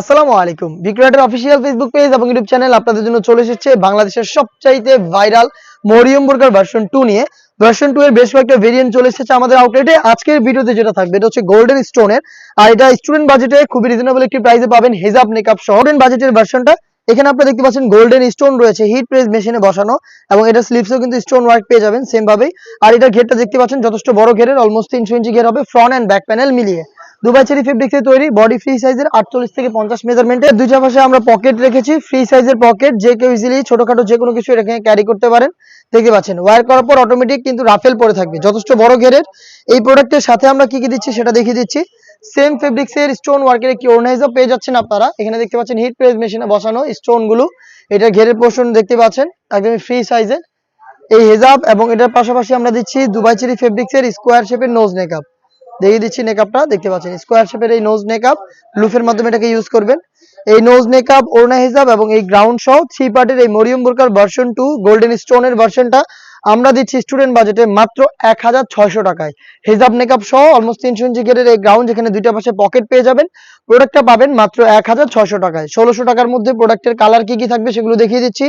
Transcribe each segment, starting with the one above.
আসসালামু আলাইকুম। বিক্রয়ের অফিসিয়াল ফেসবুক পেজ এবং ইউটিউব চ্যানেল আপনাদের জন্য চলে এসেছে বাংলাদেশের সবচাইতে ভাইরাল মরিয়ম বুর্গার ভার্সন টু নিয়ে। ভার্সন টু এর বেশ কয়েকটা ভেরিয়েন্ট চলে এসেছে আমাদের আউটলেটে আজকের ভিডিওতে যেটা থাকবে, এটা হচ্ছে গোল্ডেন স্টোনের আর এটা স্টুডেন্ট বাজেটে খুবই রিজনেবল একটি প্রাইসে পাবেন হেজাব মেকআপ সহ। বাজেটের ভার্সনটা এখানে আপনারা দেখতে পাচ্ছেন গোল্ডেন স্টোন রয়েছে হিট প্রেস মেশিনে বসানো এবং এটা স্লিপসও কিন্তু স্টোন ওয়ার্ক পেয়ে যাবেন সেম ভাবেই। আর এটার ঘেরটা দেখতে পাচ্ছেন, যথেষ্ট বড় ঘেরের অলমোস্ট তিনশো ইঞ্চি ঘের হবে ফ্রন্ট অ্যান্ড ব্যাক প্যানেল মিলিয়ে। দুবাই চেরি ফেব্রিক্সে তৈরি বডি ফ্রি সাইজের আটচল্লিশ থেকে পঞ্চাশ মেজারমেন্টের দুইটা পাশে আমরা পকেট রেখেছি ফ্রি সাইজের পকেট যে কেউ ইজিলি ছোটখাটো যে কোনো কিছু এখানে ক্যারি করতে পারেন। দেখতে পাচ্ছেন ওয়ার করার পর অটোমেটিক কিন্তু রাফেল পরে থাকবে, যথেষ্ট বড় ঘেরের। এই প্রোডাক্টের সাথে আমরা কি কি দিচ্ছি সেটা দেখিয়ে দিচ্ছি। সেম ফেব্রিক্সের স্টোন ওয়ার্কের একটি ওর্নাইজও পেয়ে যাচ্ছেন আপনারা। এখানে দেখতে পাচ্ছেন হিট প্রেস মেশিনে বসানো স্টোনগুলো। এটা ঘেরের পোর্শন দেখতে পাচ্ছেন, একদমই ফ্রি সাইজের এই হেজাব এবং এটার পাশাপাশি আমরা দিচ্ছি দুবাই চেরি ফেব্রিক্সের স্কোয়ার শেপের নোজ নেকআপ দেখিয়ে দিচ্ছি নেকআপটা দেখতে পাচ্ছেন স্কোয়ার শেপের এই নোজ নেকআপ লুফের মাধ্যমে এটাকে ইউজ করবেন। এই নোজ মেকআপ ওড়না হিসাব এবং এই গ্রাউন্ড সহ থ্রি পার্টের এই মরিয়ম বোরকার ভার্সন টু গোল্ডেন স্টোনের ভার্সনটা আমরা দিচ্ছি স্টুডেন্ট বাজেটে মাত্র এক হাজার ছয়শো টাকায়। হিজাব মেকআপ সহ অলমোস্ট তিনশো ইঞ্চি গেটের এই গ্রাউন্ড যেখানে দুইটা পাশে পকেট পেয়ে যাবেন প্রোডাক্টটা পাবেন মাত্র এক হাজার ছয়শো টাকায়। ষোলোশো টাকার মধ্যে প্রোডাক্টের কালার কি কি থাকবে সেগুলো দেখিয়ে দিচ্ছি।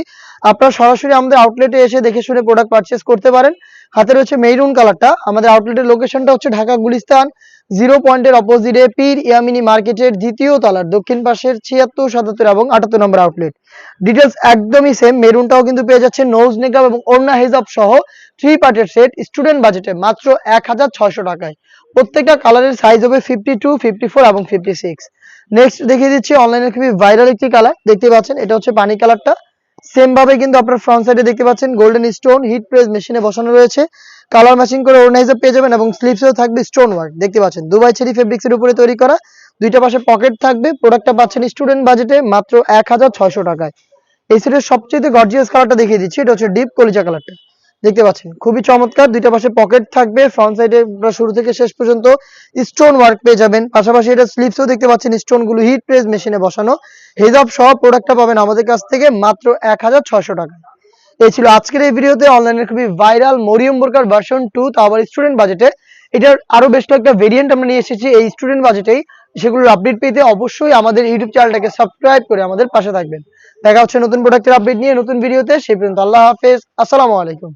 আপনারা সরাসরি আমাদের আউটলেটে এসে দেখে শুনে প্রোডাক্ট পারচেস করতে পারেন। হাতে রয়েছে মেরুন কালারটা আমাদের আউটলেটের লোকেশনটা হচ্ছে ঢাকা গুলিস্তান জিরো পয়েন্টের অপোজিটে পীর ইয়ামিনী মার্কেটের দ্বিতীয় তলার, দক্ষিণ পাশের ছিয়াত্তর, সাতাত্তর এবং আটাত্তর নম্বর আউটলেট ডিটেলস একদমই সেম মেরুনটাও কিন্তু পেয়ে যাচ্ছে নোজ নেকআপ এবং ওড়না হেজাব সহ। থ্রি পার্টের সেট স্টুডেন্ট বাজেটে মাত্র এক হাজার ছয়শো টাকায়। প্রত্যেকটা কালারের সাইজ হবে ফিফটি টু ফিফটি ফোর এবং ফিফটি সিক্স নেক্সট দেখিয়ে দিচ্ছি অনলাইনে খুবই ভাইরাল একটি কালার দেখতে পাচ্ছেন? এটা হচ্ছে পানি কালারটা সেম ভাবে কিন্তু আপনার ফ্রন্ট সাইডে দেখতে পাচ্ছেন গোল্ডেন স্টোন হিট প্রেস মেশিনে বসানো রয়েছে। কালার ম্যাচিং করে অর্গানাইজার পেয়ে যাবেন এবং স্লিপসেও থাকবে স্টোন ওয়ার্ক দেখতে পাচ্ছেন? দুবাই চেরি ফেব্রিক্সের উপরে তৈরি করা। দুইটা পাশে পকেট থাকবে। প্রোডাক্টটা পাচ্ছেন স্টুডেন্ট বাজেটে মাত্র এক হাজার ছয়শো টাকায়। এই সেটের সবচেয়ে গর্জিয়াস কালারটা দেখিয়ে দিচ্ছি। এটা হচ্ছে ডিপ কলিজা কালারটা দেখতে পাচ্ছেন। খুবই চমৎকার। দুইটা পাশে পকেট থাকবে। ফ্রন্ট সাইডে শুরু থেকে শেষ পর্যন্ত স্টোন ওয়ার্ক পেয়ে যাবেন। পাশাপাশি এটা স্লিপসও দেখতে পাচ্ছেন স্টোনগুলো হিট প্রেস মেশিনে বসানো। হেজাব সহ প্রোডাক্টটা পাবেন আমাদের কাছ থেকে মাত্র এক হাজার ছয়শো টাকা। এই ছিল আজকের এই ভিডিওতে। অনলাইনের খুবই ভাইরাল মরিয়ম বোরকার ভার্সন টু তা আবার স্টুডেন্ট বাজেটে এটার আরও বেশ কয়েকটা ভেরিয়েন্ট আমরা নিয়ে এসেছি এই স্টুডেন্ট বাজেটেই সেগুলোর আপডেট পেতে অবশ্যই আমাদের ইউটিউব চ্যানেলটাকে সাবস্ক্রাইব করে আমাদের পাশে থাকবেন। দেখা হচ্ছে নতুন প্রোডাক্টের আপডেট নিয়ে নতুন ভিডিওতে সেই পর্যন্ত আল্লাহ হাফেজ। আসসালামু আলাইকুম।